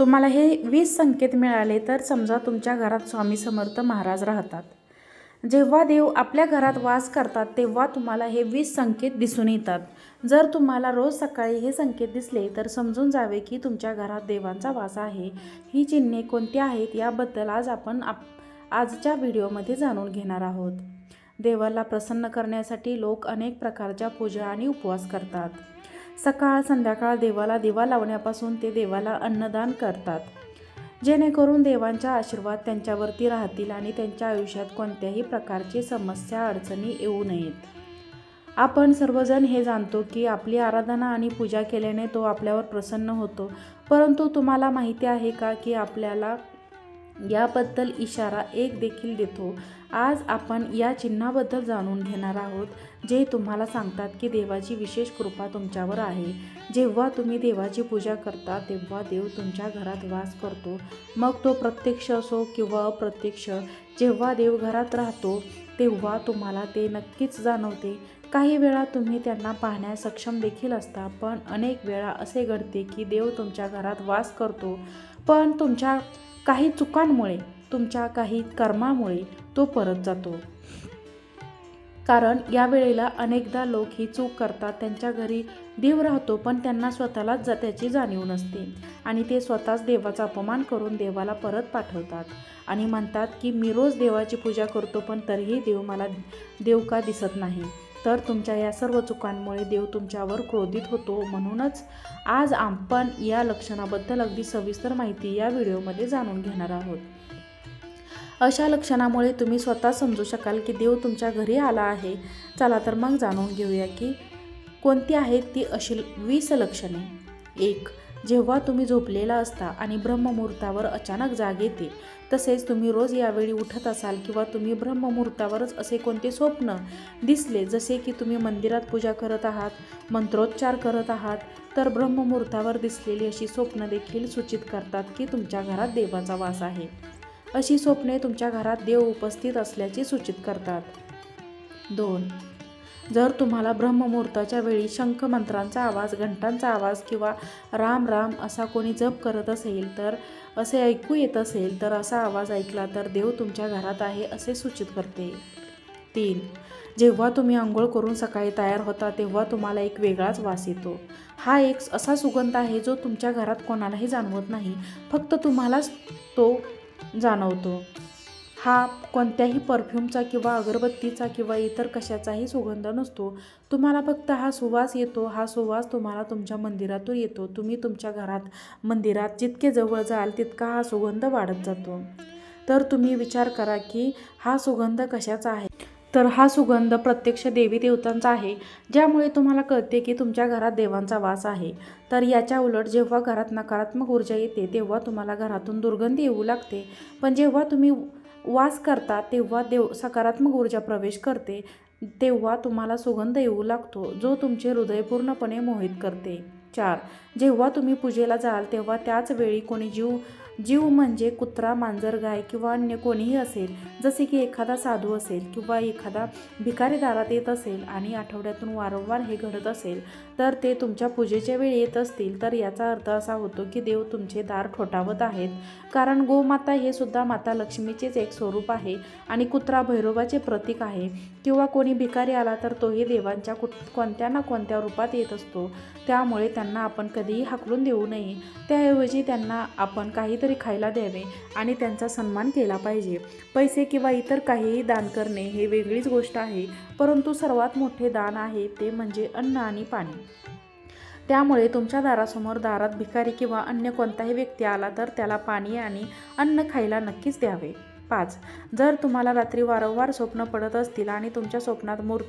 तुम्हाला हे वीस संकेत मिळाले तर समजा तुमच्या घरात स्वामी समर्थ महाराज राहतात. जेव्हा देव आपल्या घरात वास करतात तेव्हा तुम्हाला हे वीस संकेत दिसून येतात. जर तुम्हाला रोज सकाळी हे संकेत दिसले तर समजून जावे की तुमच्या घरात देवांचा वास आहे. ही चिन्हे कोणती आहेत याबद्दल आज आपण आप आजच्या व्हिडिओमध्ये जाणून घेणार आहोत. देवाला प्रसन्न करण्यासाठी लोक अनेक प्रकारच्या पूजा आणि उपवास करतात. सकाळ संध्याकाळ देवाला दिवा लावण्यापासून ते देवाला अन्नदान करतात. जेणेकरून देवांच्या आशीर्वाद त्यांच्यावरती राहतील आणि त्यांच्या आयुष्यात कोणत्याही प्रकारची समस्या अडचणी येऊ नयेत. आपण सर्वजण हे जाणतो की आपली आराधना आणि पूजा केल्याने तो आपल्यावर प्रसन्न होतो. परंतु तुम्हाला माहिती आहे का की आपल्याला याबद्दल इशारा एक देखील देतो. आज आपण या चिन्हाबद्दल जाणून घेणार आहोत जे तुम्हाला सांगतात की देवाची विशेष कृपा तुमच्यावर आहे. जेव्हा तुम्ही देवाची पूजा करता तेव्हा देव तुमच्या घरात वास करतो. मग तो प्रत्यक्ष असो किंवा अप्रत्यक्ष जेव्हा देव घरात राहतो तेव्हा तुम्हाला ते नक्कीच जाणवते. काही वेळा तुम्ही त्यांना पाहण्यास सक्षम देखील असता पण अनेक वेळा असे घडते की देव तुमच्या घरात वास करतो. पण तुमच्या काही चुकांमुळे तुमच्या काही कर्मामुळे तो परत जातो. कारण यावेळेला अनेकदा लोक ही चूक करतात त्यांच्या घरी देव राहतो पण त्यांना स्वतःलाच जा त्याची जाणीव नसते. आणि ते स्वतःच देवाचा अपमान करून देवाला परत पाठवतात. आणि म्हणतात की मी रोज देवाची पूजा करतो पण तरीही देव मला देव का दिसत नाही? तर तुमच्या या सर्व चुकांमुळे देव तुमच्यावर क्रोधित होतो. म्हणूनच आज आपण या लक्षणाबद्दल अगदी सविस्तर माहिती या व्हिडिओमध्ये जाणून घेणार आहोत. अशा लक्षणामुळे तुम्ही स्वतः समजू शकाल की देव तुमच्या घरी आला आहे. चला तर मग जाणून घेऊया की कोणती आहेत ती अशी वीस लक्षणे. एक जेव्हा तुम्ही झोपलेला असता आणि ब्रह्ममुहूर्तावर अचानक जाग येते तसेच तुम्ही रोज यावेळी उठत असाल किंवा तुम्ही ब्रह्ममुहूर्तावरच असे कोणते स्वप्न दिसले जसे की तुम्ही मंदिरात पूजा करत आहात मंत्रोच्चार करत आहात तर ब्रह्ममुहूर्तावर दिसलेली अशी स्वप्न देखील सूचित करतात की तुमच्या घरात देवाचा वास आहे. अशी स्वप्ने तुमच्या घरात देव उपस्थित असल्याचे सूचित करतात. दोन जर तुम्हाला ब्रह्ममुहूर्ताच्या वेळी शंख मंत्रांचा आवाज घंटांचा आवाज किंवा राम राम असा कोणी जप करत असेल तर असे ऐकू येत असेल तर असा आवाज ऐकला तर देव तुमच्या घरात आहे असे सूचित करते. तीन जेव्हा तुम्ही आंघोळ करून सकाळी तयार होता तेव्हा तुम्हाला एक वेगळाच वास येतो. हा एक असा सुगंध आहे जो तुमच्या घरात कोणालाही जाणवत नाही फक्त तुम्हालाच तो जाणवतो. हा कोणत्याही परफ्यूमचा किंवा अगरबत्तीचा किंवा इतर कशाचाही सुगंध नसतो. तुम्हाला फक्त हा सुवास येतो हा सुवास तुम्हाला तुमच्या मंदिरातून येतो. तुम्ही तुमच्या घरात मंदिरात जितके जवळ जाल तितका हा सुगंध वाढत जातो. तर तुम्ही विचार करा की हा सुगंध कशाचा आहे? तर हा सुगंध प्रत्यक्ष देवी देवतांचा आहे ज्यामुळे तुम्हाला कळते की तुमच्या घरात देवांचा वास आहे. तर याच्या उलट जेव्हा घरात नकारात्मक ऊर्जा येते तेव्हा तुम्हाला घरातून दुर्गंधी येऊ लागते. पण जेव्हा तुम्ही वास करता तेव्हा देव सकारात्मक ऊर्जा प्रवेश करते. तेव्हा तुम्हाला सुगंध येऊ लागतो जो तुमचे हृदय पूर्णपणे मोहित करते. चार. जेव्हा तुम्ही पूजेला जाल तेव्हा त्याच वेळी कोणी जीव जीव म्हणजे कुत्रा मांजर गाय किंवा अन्य कोणीही असेल जसे की एखादा साधू असेल किंवा एखादा भिकारी दारात येत असेल आणि आठवड्यातून वारंवार हे घडत असेल तर ते तुमच्या पूजेच्या वेळी येत असतील तर याचा अर्थ असा होतो की देव तुमचे दार ठोठावत आहेत. कारण गोमाता हे सुद्धा माता लक्ष्मीचेच एक स्वरूप आहे आणि कुत्रा भैरोबाचे प्रतीक आहे. किंवा कोणी भिकारी आला तर तोही देवांच्या कुठ कोणत्या ना कोणत्या रूपात येत असतो. त्यामुळे त्यांना आपण कधीही हाकलून देऊ नये. त्याऐवजी त्यांना आपण काहीतरी खायला द्यावे आणि त्यांचा सन्मान केला पाहिजे. पैसे किंवा इतर काहीही दान करणे हे वेगळीच गोष्ट आहे परंतु सर्वात मोठे दान आहे ते म्हणजे अन्न आणि पाणी. त्यामुळे तुमच्या दारासमोर दारात भिकारी किंवा अन्य कोणताही व्यक्ती आला तर त्याला पाणी आणि अन्न खायला नक्कीच द्यावे. पाच जर तुम्हाला रात्री वारंवार स्वप्न पडत असतील आणि तुमच्या स्वप्नात मूर्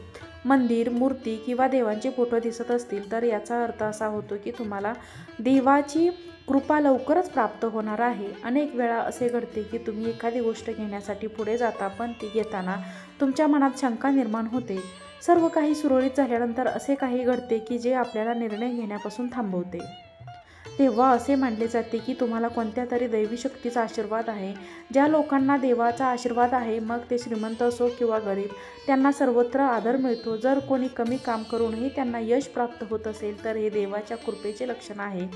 मंदिर मूर्ती किंवा देवांचे फोटो दिसत असतील तर याचा अर्थ असा होतो की तुम्हाला देवाची कृपा लवकरच प्राप्त होणार आहे. अनेक वेळा असे घडते की तुम्ही एखादी गोष्ट घेण्यासाठी पुढे जाता पण ती घेताना तुमच्या मनात शंका निर्माण होते. सर्व काही सुरळीत झाल्यानंतर असे काही घडते की जे आपल्याला निर्णय घेण्यापासून थांबवते. तेव्हा असे मानले जाते की तुम्हाला कोणत्या तरी दैवी शक्तीचा आशीर्वाद आहे. ज्या लोकांना देवाचा आशीर्वाद आहे मग ते श्रीमंत असो किंवा गरीब त्यांना सर्वत्र आदर मिळतो. जर कोणी कमी काम करूनही त्यांना यश प्राप्त होत असेल तर हे देवाच्या कृपेचे लक्षण आहे.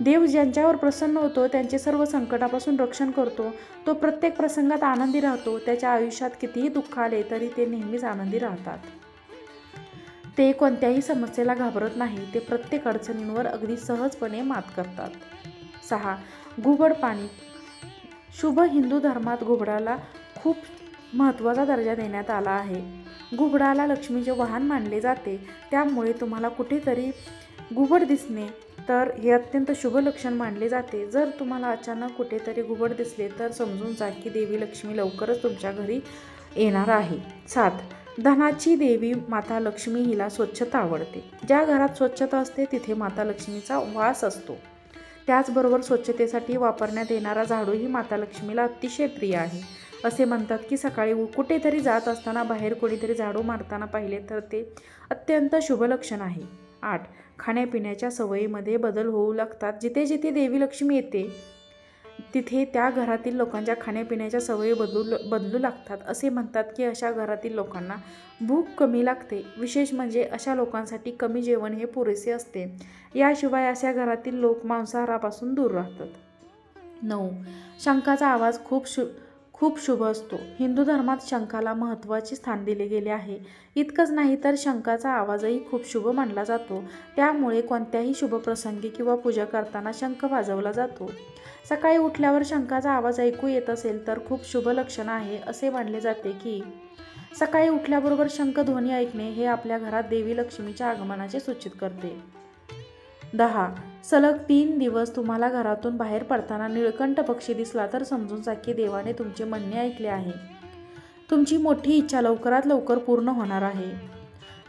देव ज्यांच्यावर प्रसन्न होतो त्यांचे सर्व संकटापासून रक्षण करतो. तो प्रत्येक प्रसंगात आनंदी राहतो. त्याच्या आयुष्यात कितीही दुःख आले तरी ते नेहमीच आनंदी राहतात. ते कोणत्याही समस्येला घाबरत नाही. ते प्रत्येक अडचणींवर अगदी सहजपणे मात करतात. सहा. घुबड पाणी. शुभ हिंदू धर्मात घुबडाला खूप महत्त्वाचा दर्जा देण्यात आला आहे. घुबडाला लक्ष्मीचे वाहन मानले जाते. त्यामुळे तुम्हाला कुठेतरी घुबड दिसणे तर हे अत्यंत शुभ लक्षण मानले जाते. जर तुम्हाला अचानक कुठेतरी घुबड दिसले तर समजून जा की देवी लक्ष्मी लवकरच तुमच्या घरी येणार आहे. सात. धनाची देवी माता लक्ष्मी हिला स्वच्छता आवडते. ज्या घरात स्वच्छता असते तिथे माता लक्ष्मीचा वास असतो. त्याचबरोबर स्वच्छतेसाठी वापरण्यात येणारा झाडू ही माता लक्ष्मीला अतिशय प्रिय आहे. असे म्हणतात की सकाळी उ- कुठेतरी जात असताना बाहेर कोणीतरी झाडू मारताना पाहिले तर ते अत्यंत शुभ लक्षण आहे. आठ. खाण्यापिण्याच्या सवयीमध्ये बदल होऊ लागतात. जिथे जिथे देवी लक्ष्मी येते तिथे त्या घरातील लोकांच्या खाण्यापिण्याच्या सवयी बदलू बदलू लागतात. असे म्हणतात की अशा घरातील लोकांना भूक कमी लागते. विशेष म्हणजे अशा लोकांसाठी कमी जेवण हे पुरेसे असते. याशिवाय अशा घरातील लोक मांसाहारापासून दूर राहतात. नऊ. शंखाचा आवाज खूप शु खूप शुभ असतो. हिंदू धर्मात शंखाला महत्त्वाचे स्थान दिले गेले आहे. इतकंच नाही तर शंखाचा आवाजही खूप शुभ मानला जातो. त्यामुळे कोणत्याही शुभ प्रसंगी किंवा पूजा करताना शंख वाजवला जातो. सकाळी उठल्यावर शंखाचा आवाज ऐकू येत असेल तर खूप शुभ लक्षण आहे असे मानले जाते की सकाळी उठल्याबरोबर शंखध्वनी ऐकणे हे आपल्या घरात देवी लक्ष्मीच्या आगमनाचे सूचित करते. दहा सलग तीन दिवस तुम्हाला घरातून बाहेर पडताना निळकंठ पक्षी दिसला तर समजून जा की देवाने तुमचे म्हणणे ऐकले आहे. तुमची मोठी इच्छा लवकरात लवकर पूर्ण होणार आहे.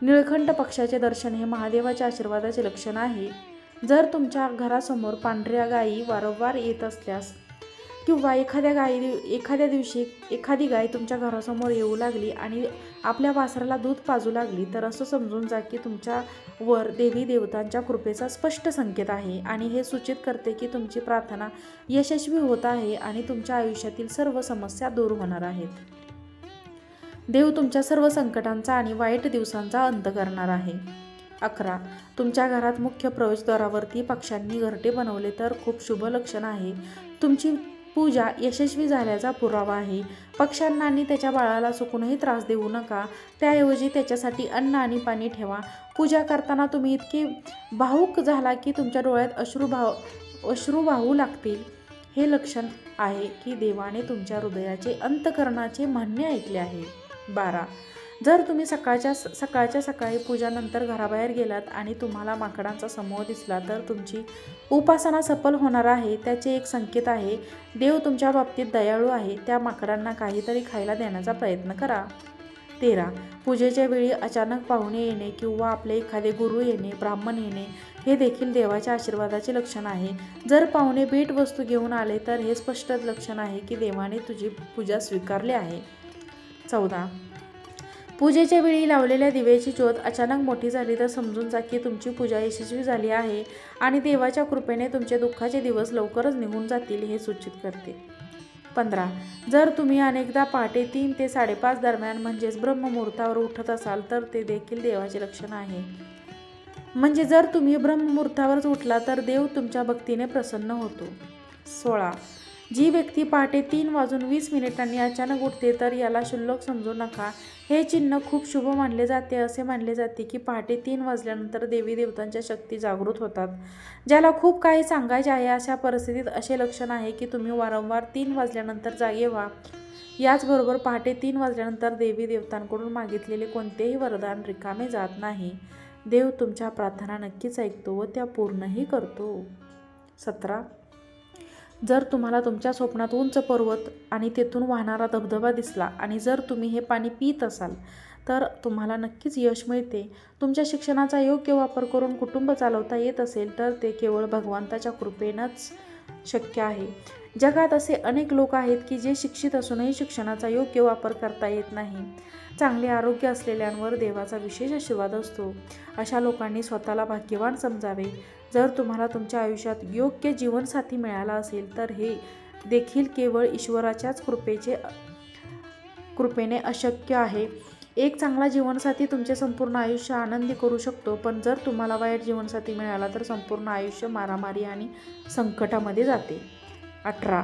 निळकंठ पक्षाचे दर्शन हे महादेवाच्या आशीर्वादाचे लक्षण आहे. जर तुमच्या घरासमोर पांढऱ्या गायी वारंवार येत असल्यास किंवा एखाद्या गायी एखाद्या दिवशी एखादी गाय तुमच्या घरासमोर येऊ लागली आणि आपल्या वासराला दूध पाजू लागली तर असं समजून जा की तुमच्या वर देवी देवतांच्या कृपेचा स्पष्ट संकेत आहे आणि हे सूचित करते की तुमची प्रार्थना यशस्वी होत आहे आणि तुमच्या आयुष्यातील सर्व समस्या दूर होणार आहेत. देव तुमच्या सर्व संकटांचा आणि वाईट दिवसांचा अंत करणार आहे. अकरा. तुमच्या घरात मुख्य प्रवेशद्वारावरती पक्ष्यांनी घरटे बनवले तर खूप शुभ लक्षण आहे. तुमची पूजा यशस्वी झाल्याचा पुरावा आहे. पक्ष्यांना आणि त्याच्या बाळाला चुकूनही त्रास देऊ नका. त्याऐवजी त्याच्यासाठी अन्न आणि पाणी ठेवा. पूजा करताना तुम्ही इतके भावूक झाला की तुमच्या डोळ्यात अश्रू भाव अश्रू वाहू लागतील. हे लक्षण आहे की देवाने तुमच्या हृदयाचे अंतकरणाचे म्हणणे ऐकले आहे. बारा. जर तुम्ही सकाळच्या सकाळच्या सकाळी पूजानंतर घराबाहेर गेलात आणि तुम्हाला माकडांचा समूह दिसला तर तुमची उपासना सफल होणार आहे. त्याचे एक संकेत आहे देव तुमच्या बाबतीत दयाळू आहे. त्या माकडांना काहीतरी खायला देण्याचा प्रयत्न करा. तेरा. पूजेच्या वेळी अचानक पाहुणे येणे किंवा आपले एखादे गुरु येणे ब्राह्मण येणे हे देखील देवाच्या आशीर्वादाचे लक्षण आहे. जर पाहुणे भेट वस्तू घेऊन आले तर हे स्पष्ट लक्षण आहे की देवाने तुझी पूजा स्वीकारली आहे. चौदा. पूजेच्या वेळी लावलेल्या दिव्याची ज्योत अचानक मोठी झाली तर समजून जा की तुमची पूजा यशस्वी झाली आहे आणि देवाच्या कृपेने तुमचे दुःखाचे दिवस लवकरच निघून जातील हे सूचित करते. पंधरा जर तुम्ही अनेकदा पहाटे तीन ते साडेपाच दरम्यान म्हणजेच ब्रह्ममुहूर्तावर उठत असाल तर ते देखील देवाचे लक्षण आहे. म्हणजे जर तुम्ही ब्रह्ममुहूर्तावरच उठला तर देव तुमच्या भक्तीने प्रसन्न होतो. सोळा जी व्यक्ती पहाटे तीन वाजून वीस मिनिटांनी अचानक उठते तर याला शुल्लक समजू नका. हे चिन्ह खूप शुभ मानले जाते असे मानले जाते की पहाटे तीन वाजल्यानंतर देवी देवतांच्या शक्ती जागृत होतात. ज्याला खूप काही सांगायचे आहे अशा परिस्थितीत असे लक्षण आहे की तुम्ही वारंवार तीन वाजल्यानंतर जागे व्हा. याचबरोबर पहाटे तीन वाजल्यानंतर देवी देवतांकडून मागितलेले कोणतेही वरदान रिकामे जात नाही. देव तुमच्या प्रार्थना नक्कीच ऐकतो व त्या पूर्णही करतो. सतरा जर तुम्हाला तुमच्या स्वप्नात उंच पर्वत आणि तेथून वाहणारा धबधबा दिसला आणि जर तुम्ही हे पाणी पित असाल तर तुम्हाला नक्कीच यश मिळते. तुमच्या शिक्षणाचा योग्य वापर करून कुटुंब चालवता येत असेल तर ते केवळ भगवंताच्या कृपेनंच शक्य आहे. जगात असे अनेक लोक आहेत की जे शिक्षित असूनही शिक्षणाचा योग्य वापर करता येत नाही. चांगले आरोग्य असलेल्यांवर देवाचा विशेष आशीर्वाद असतो. अशा लोकांनी स्वतःला भाग्यवान समजावे. जर तुम्हाला तुमच्या आयुष्यात योग्य जीवनसाथी मिळाला असेल तर हे देखील केवळ ईश्वराच्याच कृपेचे कृपेने अशक्य आहे. एक चांगला जीवनसाथी तुमचे संपूर्ण आयुष्य आनंदी करू शकतो पण जर तुम्हाला वाईट जीवनसाथी मिळाला तर संपूर्ण आयुष्य मारामारी आणि संकटामध्ये जाते. अठरा.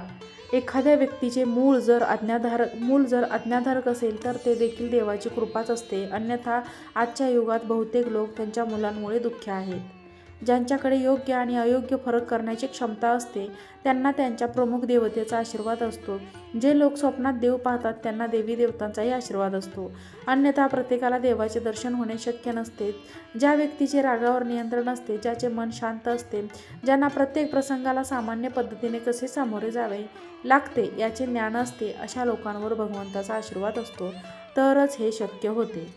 एखाद्या व्यक्तीचे मूळ जर आज्ञाधारक मूल जर आज्ञाधारक असेल तर ते देखील देवाची कृपाच असते. अन्यथा आजच्या युगात बहुतेक लोक त्यांच्या मुलांमुळे दुःखी आहेत. ज्यांच्याकडे योग्य आणि अयोग्य फरक करण्याची क्षमता असते त्यांना त्यांच्या प्रमुख देवतेचा आशीर्वाद असतो. जे लोक स्वप्नात देव पाहतात त्यांना देवी देवतांचाही आशीर्वाद असतो. अन्यथा प्रत्येकाला देवाचे दर्शन होणे शक्य नसते. ज्या व्यक्तीचे रागावर नियंत्रण असते ज्याचे मन शांत असते ज्यांना प्रत्येक प्रसंगाला सामान्य पद्धतीने कसे सामोरे जावे लागते याचे ज्ञान असते अशा लोकांवर भगवंताचा आशीर्वाद असतो. तरच हे शक्य होते.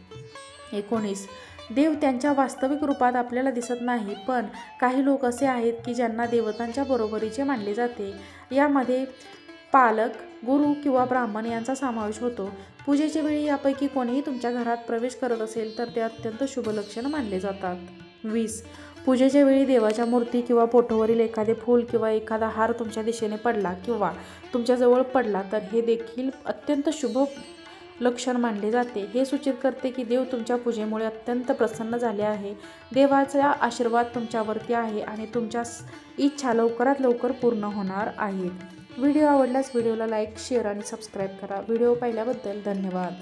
एकोणीस. देव त्यांच्या वास्तविक रूपात आपल्याला दिसत नाही पण काही लोक असे आहेत की ज्यांना देवतांच्या बरोबरीचे मानले जाते. यामध्ये पालक गुरु किंवा ब्राह्मण यांचा समावेश होतो. पूजेच्या वेळी यापैकी कोणीही तुमच्या घरात प्रवेश करत असेल तर ते अत्यंत शुभ लक्षण मानले जातात. वीस. पूजेच्या वेळी देवाच्या मूर्ती किंवा पोठोवरील एखादे फूल किंवा एखादा हार तुमच्या दिशेने पडला किंवा तुमच्याजवळ पडला तर हे देखील अत्यंत शुभ लक्षण मानले जाते. हे सूचित करते की देव तुमच्या पूजेमुळे अत्यंत प्रसन्न झाले आहे. देवाचा आशीर्वाद तुमच्यावरती आहे आणि तुमच्या इच्छा लवकरात लवकर पूर्ण होणार आहेत व्हिडिओ आवडल्यास व्हिडिओला लाईक शेअर आणि सबस्क्राईब करा. व्हिडिओ पाहिल्याबद्दल धन्यवाद.